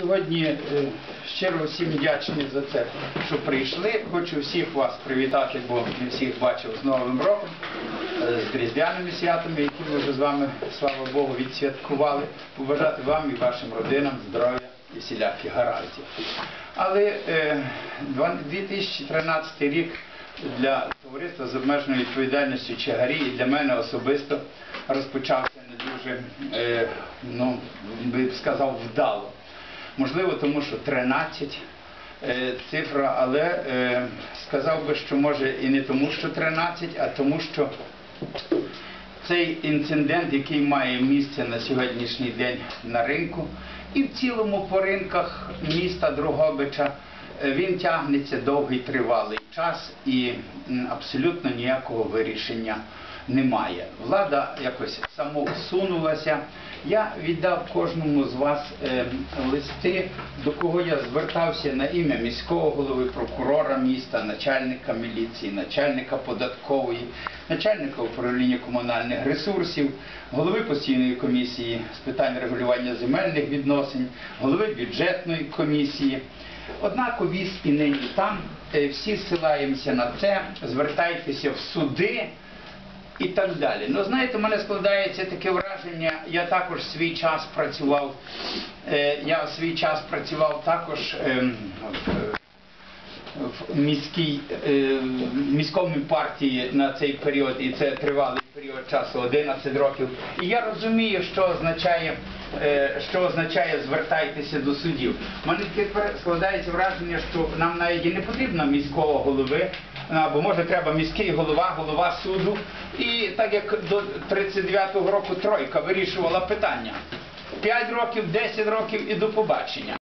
Сьогодні е, щиро всім вдячний за це, що прийшли. Хочу всіх вас привітати, бо не всіх бачив з Новим роком, е, з різдвяними святами, які ми вже з вами, слава Богу, відсвяткували. Побажати вам і вашим родинам здоров'я і всіляких гараздів. Але е, 2013 рік для товариства з обмеженою відповідальністю Чагарі і для мене особисто розпочався не дуже, е, ну, би сказав, вдало. Можливо, тому що 13 е, цифра, але е, сказав би, що може і не тому, що 13, а тому, що цей інцидент, який має місце на сьогоднішній день на ринку, і в цілому по ринках міста Дрогобича, е, він тягнеться довгий тривалий час і абсолютно ніякого вирішення немає. Влада якось самовсунулася. Я віддав кожному з вас е, листи, до кого я звертався на ім'я міського голови, прокурора міста, начальника міліції, начальника податкової, начальника управління комунальних ресурсів, голови постійної комісії з питань регулювання земельних відносин, голови бюджетної комісії. Однакові і нині там е, всі ссилаємося на це, звертайтеся в суди так далі. Ну, знаєте, у мене складається таке враження, я також свій час працював, е, я свій час працював також ем, в, в міській, е, в міському партії на цей період, і це тривалий період часу, 11 років. І я розумію, що означає, е, що означає звертайтеся до судів. У мене тепер складається враження, що нам навіть не потрібно міського голови, або може треба міський голова, голова суду. І так як до 39-го року тройка вирішувала питання. 5 років, 10 років і до побачення.